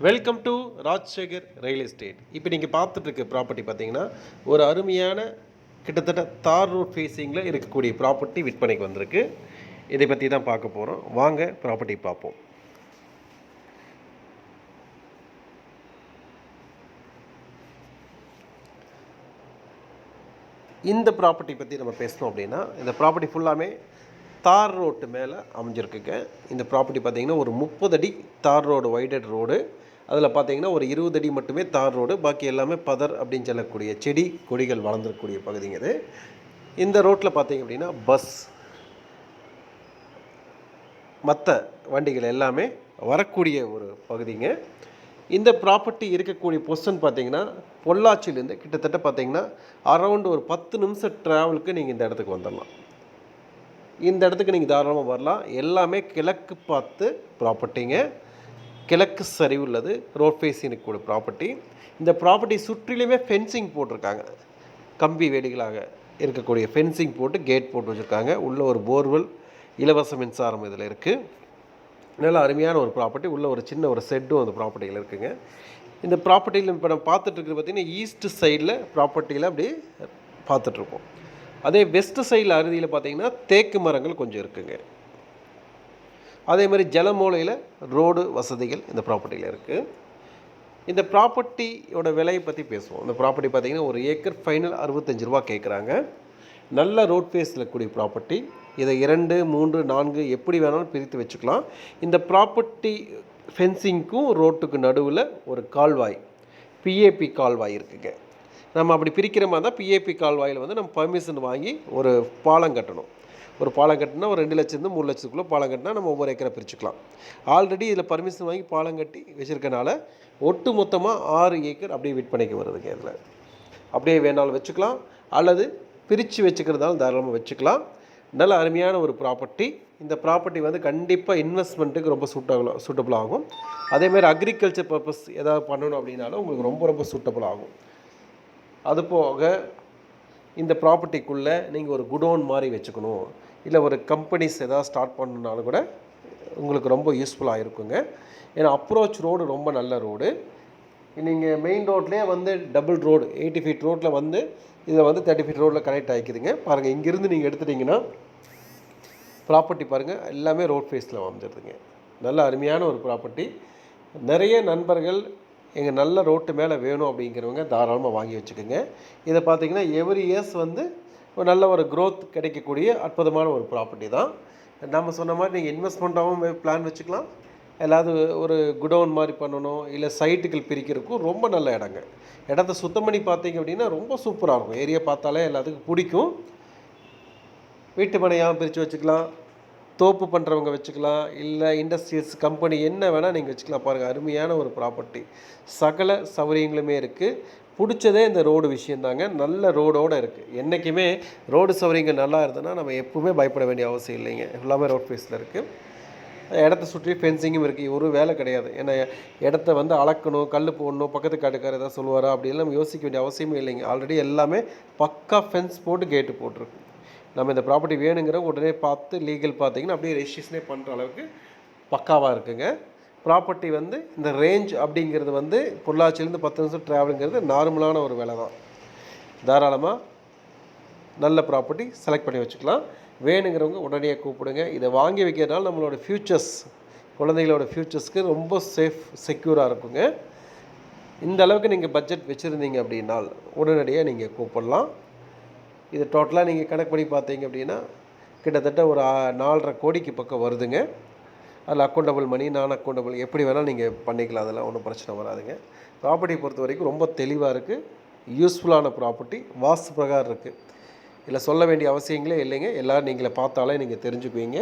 Welcome to Rajsekhar real estate இப்போ நீங்கள் பார்த்துட்டு இருக்க ப்ராப்பர்ட்டி பார்த்தீங்கன்னா ஒரு அருமையான கிட்டத்தட்ட தார் ரோட் ஃபேஸிங்கில் இருக்கக்கூடிய ப்ராப்பர்ட்டி விற்பனைக்கு வந்திருக்கு. இதை பற்றி தான் பார்க்க போகிறோம் வாங்க ப்ராப்பர்ட்டி பார்ப்போம். இந்த ப்ராப்பர்ட்டி பற்றி நம்ம பேசணும் அப்படின்னா இந்த ப்ராப்பர்ட்டி ஃபுல்லாமே தார் ரோட்டு மேலே அமைஞ்சிருக்குங்க. இந்த ப்ராப்பர்ட்டி பார்த்தீங்கன்னா ஒரு முப்பது அடி தார் ரோடு வைடட் ரோடு. அதில் பார்த்தீங்கன்னா ஒரு இருபது அடி மட்டுமே தார் ரோடு. பாக்கி எல்லாமே பதர் அப்படின்னு சொல்லக்கூடிய செடி கொடிகள் வளர்ந்துருக்கக்கூடிய பகுதிங்க இது. இந்த ரோட்டில் பார்த்தீங்க அப்படின்னா பஸ் மற்ற வண்டிகள் எல்லாமே வரக்கூடிய ஒரு பகுதிங்க. இந்த ப்ராப்பர்ட்டி இருக்கக்கூடிய பொசிஷன் பார்த்தீங்கன்னா பொள்ளாச்சியிலேருந்து கிட்டத்தட்ட பார்த்தீங்கன்னா அரௌண்ட் ஒரு பத்து நிமிஷம் ட்ராவலுக்கு நீங்கள் இந்த இடத்துக்கு வந்துடலாம். இந்த இடத்துக்கு நீங்கள் தாராளமாக வரலாம். எல்லாமே கிழக்கு பார்த்து ப்ராப்பர்ட்டிங்க கிழக்கு சரிவு உள்ளது. ரோட் ஃபேஸிங் கூட ப்ராப்பர்ட்டி இந்த ப்ராப்பர்ட்டி சுற்றிலுமே ஃபென்சிங் போட்டிருக்காங்க. கம்பி வேலிகளாக இருக்கக்கூடிய ஃபென்சிங் போட்டு கேட் போட்டு வச்சுருக்காங்க. உள்ள ஒரு போர்வெல் இலவச மின்சாரம் இதில் இருக்குது நல்ல அருமையான ஒரு ப்ராப்பர்ட்டி உள்ள ஒரு சின்ன ஒரு செட்டும் அந்த ப்ராப்பர்ட்டியில் இருக்குங்க. இந்த ப்ராப்பர்ட்டியில் இப்போ நம்ம பார்த்துட்டு இருக்கிறது பார்த்தீங்கன்னா ஈஸ்ட் சைடில் ப்ராப்பர்ட்டியில் அப்படி பார்த்துட்ருக்கோம் அதே வெஸ்ட் சைடில் அருதியில் பார்த்தீங்கன்னா தேக்கு மரங்கள் கொஞ்சம் இருக்குங்க. அதே மாதிரி ஜலமூலையில் ரோடு வசதிகள் இந்த ப்ராப்பர்ட்டியில் இருக்குது இந்த ப்ராப்பர்ட்டியோட விலையை பற்றி பேசுவோம். இந்த ப்ராப்பர்ட்டி பார்த்திங்கன்னா ஒரு ஏக்கர் ஃபைனல் அறுபத்தஞ்சு ரூபா கேட்குறாங்க நல்ல ரோட் ஃபேஸில் கூடிய ப்ராப்பர்ட்டி இதை இரண்டு மூன்று நான்கு எப்படி வேணாலும் பிரித்து வச்சுக்கலாம். இந்த ப்ராப்பர்ட்டி ஃபென்சிங்க்கும் ரோட்டுக்கு நடுவில் ஒரு கால்வாய் பிஏபி கால்வாய் இருக்குங்க. நம்ம அப்படி பிரிக்கிற மாதிரி தான் பிஏபி கால்வாயில் வந்து நம்ம பர்மிஷன் வாங்கி ஒரு பாலம் கட்டணும். ஒரு பாலம் கட்டினா ஒரு ரெண்டு லட்சத்துலேருந்து மூணு லட்சத்துக்குள்ளே பாலம் கட்டினா நம்ம ஒவ்வொரு ஏக்கரை பிரிச்சுக்கலாம். ஆல்ரெடி இதில் பர்மிஷன் வாங்கி பாலம் கட்டி வச்சுருக்கனால ஒட்டு மொத்தமாக ஆறு ஏக்கர் அப்படியே விற்பனைக்கு வருதுங்க இதில். அப்படியே வேணாலும் வச்சுக்கலாம். அல்லது பிரித்து வச்சுக்கிறதாலும் தாராளமாக வச்சுக்கலாம். நல்ல அருமையான ஒரு ப்ராப்பர்ட்டி இந்த ப்ராப்பர்ட்டி வந்து கண்டிப்பாக இன்வெஸ்ட்மெண்ட்டுக்கு ரொம்ப சூட்டபிள் சூட்டபுள் ஆகும். அதேமாதிரி அக்ரிகல்ச்சர் பர்பஸ் ஏதாவது பண்ணணும் அப்படின்னாலும் உங்களுக்கு ரொம்ப ரொம்ப சூட்டபுள் ஆகும். அது போக இந்த ப்ராப்பர்ட்டிக்குள்ளே நீங்கள் ஒரு குடோன் மாதிரி வச்சுக்கணும். இல்லை ஒரு கம்பெனிஸ் எதாவது ஸ்டார்ட் பண்ணணுனாலும் கூட உங்களுக்கு ரொம்ப யூஸ்ஃபுல்லாக இருக்குங்க. ஏன்னா அப்ரோச் ரோடு ரொம்ப நல்ல ரோடு நீங்கள் மெயின் ரோட்லேயே வந்து டபுள் ரோடு எயிட்டி ஃபீட் ரோட்டில் வந்து இதில் வந்து தேர்ட்டி ஃபீட் ரோட்டில் கனெக்ட் ஆகிக்குதுங்க பாருங்கள் இங்கேருந்து நீங்கள் எடுத்துட்டிங்கன்னா ப்ராப்பர்ட்டி பாருங்கள் எல்லாமே ரோட் ஃபேஸில் வந்துடுதுங்க. நல்ல அருமையான ஒரு ப்ராப்பர்ட்டி நிறைய நண்பர்கள் எங்கள் நல்ல ரோட்டு மேலே வேணும் அப்படிங்கிறவங்க தாராளமாக வாங்கி வச்சுக்கோங்க. இதை பார்த்தீங்கன்னா எவ்ரி இயர்ஸ் வந்து ஒரு நல்ல ஒரு க்ரோத் கிடைக்கக்கூடிய அற்புதமான ஒரு ப்ராப்பர்ட்டி தான். நம்ம சொன்ன மாதிரி நீங்கள் இன்வெஸ்ட்மெண்ட்டாகவும் பிளான் வச்சுக்கலாம். எல்லாவது ஒரு குடோன் மாதிரி பண்ணணும் இல்லை சைட்டுகள் பிரிக்கிறதுக்கும் ரொம்ப நல்ல இடங்க இடத்த சுத்தம் பண்ணி பார்த்தீங்க அப்படின்னா ரொம்ப சூப்பராக இருக்கும். ஏரியா பார்த்தாலே எல்லாத்துக்கும் பிடிக்கும். வீட்டு மனையாகவும் பிரித்து வச்சுக்கலாம். தோப்பு பண்ணுறவங்க வச்சுக்கலாம் இல்லை இண்டஸ்ட்ரீஸ் கம்பெனி என்ன வேணால் நீங்கள் வச்சுக்கலாம். பாருங்கள் அருமையான ஒரு ப்ராப்பர்ட்டி சகல சௌகரியங்களுமே இருக்குது பிடிச்சதே இந்த ரோடு விஷயந்தாங்க. நல்ல ரோடோடு இருக்குது என்றைக்குமே ரோடு சௌகரியங்கள் நல்லா இருந்ததுன்னா நம்ம எப்பவுமே பயப்பட வேண்டிய அவசியம் இல்லைங்க. எல்லாமே ரோட் ஃபேஸில் இருக்குது இடத்த சுற்றி ஃபென்சிங்கும் இருக்குது ஒரு வேலை கிடையாது. ஏன்னா இடத்த வந்து அளக்கணும் கல் போடணும் பக்கத்து காட்டுக்காரர் ஏதாவது சொல்லுவாரா? அப்படிலாம் யோசிக்க வேண்டிய அவசியமே இல்லைங்க. ஆல்ரெடி எல்லாமே பக்கா ஃபென்ஸ் போட்டு கேட்டு போட்டிருக்கு. நம்ம இந்த ப்ராப்பர்ட்டி வேணுங்கிற உடனே பார்த்து லீகல் பார்த்தீங்கன்னா அப்படியே ரெஜிஸ்ட்ரேஷனே பண்ணுற அளவுக்கு பக்காவாக இருக்குங்க. ப்ராப்பர்ட்டி வந்து இந்த ரேஞ்ச் அப்படிங்கிறது வந்து பொள்ளாச்சிலேருந்து பத்து நிமிஷம் ட்ராவலுங்கிறது நார்மலான ஒரு வேலை தான். தாராளமாக நல்ல ப்ராப்பர்ட்டி செலக்ட் பண்ணி வச்சுக்கலாம். வேணுங்கிறவங்க உடனே கூப்பிடுங்க. இதை வாங்கி வைக்கிறதுனால நம்மளோட ஃப்யூச்சர்ஸ் குழந்தைகளோட ஃப்யூச்சர்ஸ்க்கு ரொம்ப சேஃப் செக்யூராக இருக்குங்க. இந்த அளவுக்கு நீங்கள் பட்ஜெட் வச்சுருந்தீங்க அப்படின்னால் உடனடியாக நீங்கள் கூப்பிடலாம். இது டோட்டலாக நீங்கள் கணக்கு பண்ணி பார்த்தீங்க அப்படின்னா கிட்டத்தட்ட ஒரு நாலரை கோடிக்கு பக்கம் வருதுங்க. அதில் அக்கௌண்டபிள் மணி நான் அக்கௌண்டபிள் எப்படி வேணால் நீங்கள் பண்ணிக்கலாம் அதெல்லாம் ஒன்றும் பிரச்சனை வராதுங்க. ப்ராப்பர்ட்டி பொறுத்த வரைக்கும் ரொம்ப தெளிவாக இருக்குது யூஸ்ஃபுல்லான ப்ராப்பர்ட்டி வாஸ்து பிரகாரம் இருக்குது இதில் சொல்ல வேண்டிய அவசியங்களே இல்லைங்க. எல்லோரும் நீங்களே பார்த்தாலே நீங்கள் தெரிஞ்சுக்குவீங்க.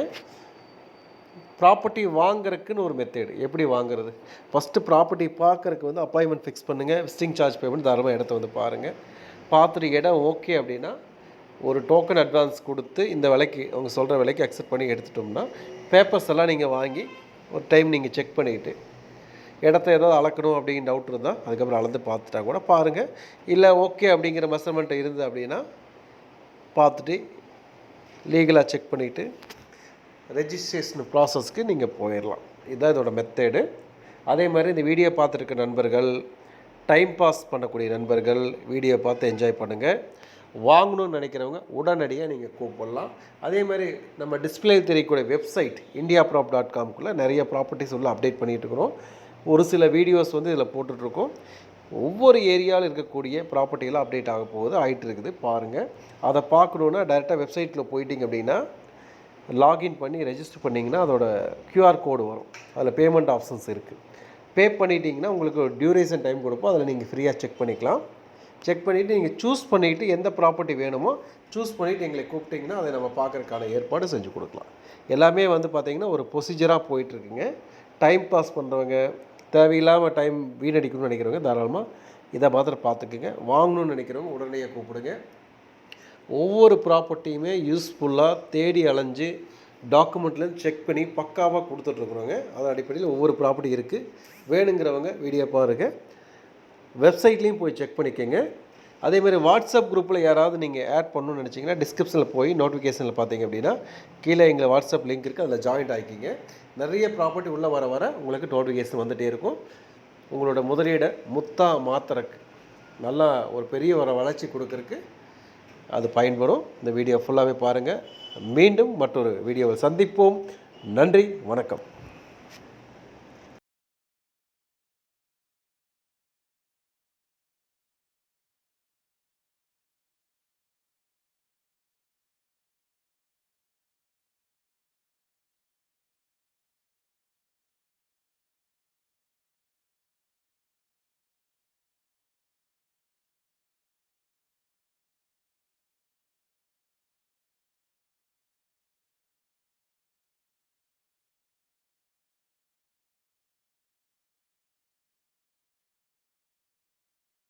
ப்ராப்பர்ட்டி வாங்குறதுக்குன்னு ஒரு மெத்தேடு எப்படி வாங்குறது? ஃபஸ்ட்டு ப்ராப்பர்ட்டி பார்க்குறக்கு வந்து அப்பாயின்மெண்ட் ஃபிக்ஸ் பண்ணுங்கள் விசிட்டிங் சார்ஜ் பேமெண்ட் தாராளமாக இடத்த வந்து பாருங்கள் பார்த்துட்டு இடம் ஓகே அப்படின்னா ஒரு டோக்கன் அட்வான்ஸ் கொடுத்து இந்த விலைக்கு அவங்க சொல்கிற விலைக்கு அக்செப்ட் பண்ணி எடுத்துட்டோம்னா பேப்பர்ஸ் எல்லாம் நீங்கள் வாங்கி ஒரு டைம் நீங்கள் செக் பண்ணிக்கிட்டு இடத்த ஏதாவது அளக்கணும் அப்படிங்கிற டவுட் இருந்தால் அதுக்கப்புறம் அளந்து பார்த்துட்டா கூட பாருங்கள் இல்லை ஓகே அப்படிங்கிற மெஷர்மெண்ட் இருந்தது அப்படின்னா பார்த்துட்டு லீகலாக செக் பண்ணிவிட்டு ரெஜிஸ்ட்ரேஷன் ப்ராசஸ்க்கு நீங்கள் போயிடலாம். இதுதான் இதோட மெத்தேடு அதே மாதிரி இந்த வீடியோ பார்த்துருக்க நண்பர்கள் டைம் பாஸ் பண்ணக்கூடிய நண்பர்கள் வீடியோ பார்த்து என்ஜாய் பண்ணுங்கள் வாங்கணும்னு நினைக்கிறவங்க உடனடியாக நீங்கள் கூப்பிடலாம். அதே மாதிரி நம்ம டிஸ்பிளே தெரியக்கூடிய வெப்சைட் இந்தியா ப்ராப் டாட் காம்குள்ளே நிறைய ப்ராப்பர்ட்டிஸ் உள்ள அப்டேட் பண்ணிகிட்டு இருக்கிறோம். ஒரு சில வீடியோஸ் வந்து இதில் போட்டுட்ருக்கோம் ஒவ்வொரு ஏரியாவில் இருக்கக்கூடிய ப்ராப்பர்ட்டியெல்லாம் அப்டேட் ஆக போகுது ஆகிட்டு இருக்குது. பாருங்கள் அதை பார்க்கணுன்னா டேரெக்டாக வெப்சைட்டில் போயிட்டீங்க அப்படின்னா லாகின் பண்ணி ரெஜிஸ்டர் பண்ணிங்கன்னா அதோட க்யூஆர் கோடு வரும். அதில் பேமெண்ட் ஆப்ஷன்ஸ் இருக்குது பே பண்ணிட்டீங்கன்னா உங்களுக்கு டியூரேஷன் டைம் கொடுப்போம். அதில் நீங்கள் ஃப்ரீயாக செக் பண்ணிக்கலாம். செக் பண்ணிவிட்டு நீங்கள் சூஸ் பண்ணிவிட்டு எந்த ப்ராப்பர்ட்டி வேணுமோ சூஸ் பண்ணிவிட்டு எங்களை கூப்பிட்டிங்கன்னா அதை நம்ம பார்க்குறக்கான ஏற்பாடு செஞ்சு கொடுக்கலாம். எல்லாமே வந்து பார்த்திங்கன்னா ஒரு ப்ரொசீஜராக போயிட்டுருக்குங்க. டைம் பாஸ் பண்ணுறவங்க தேவையில்லாமல் டைம் வீணடிக்கணும்னு நினைக்கிறவங்க தாராளமாக இதை மாத்திரம் பார்த்துக்குங்க. வாங்கணும்னு நினைக்கிறவங்க உடனே கூப்பிடுங்க. ஒவ்வொரு ப்ராப்பர்ட்டியுமே யூஸ்ஃபுல்லாக தேடி அலைஞ்சு டாக்குமெண்ட்லேருந்து செக் பண்ணி பக்காவாக கொடுத்துட்ருக்குறோங்க. அதன் அடிப்படையில் ஒவ்வொரு ப்ராப்பர்ட்டி இருக்குது வேணுங்கிறவங்க வீடியோ பாருங்கள் வெப்சைட்லேயும் போய் செக் பண்ணிக்கோங்க. அதே மாதிரி வாட்ஸ்அப் குரூப்பில் யாராவது நீங்கள் ஆட் பண்ணணும்னு நினச்சிங்கன்னா டிஸ்கிரிப்ஷனில் போய் நோட்டிஃபிகேஷனில் பார்த்தீங்க அப்படின்னா கீழே எங்களை வாட்ஸ்அப் லிங்க் இருக்குது அதில் ஜாயின்ட் ஆகிக்கிங்க நிறைய ப்ராப்பர்ட்டி உள்ளே வர வர உங்களுக்கு நோட்டிஃபிகேஷன் வந்துகிட்டே இருக்கும். உங்களோட முதலீடை முத்தா மாத்திரக்கு நல்லா ஒரு பெரிய ஒரு வளர்ச்சி கொடுக்கறக்கு அது பயன்படும். இந்த வீடியோ ஃபுல்லாகவே பாருங்கள் மீண்டும் மற்றொரு வீடியோவில் சந்திப்போம். நன்றி வணக்கம்.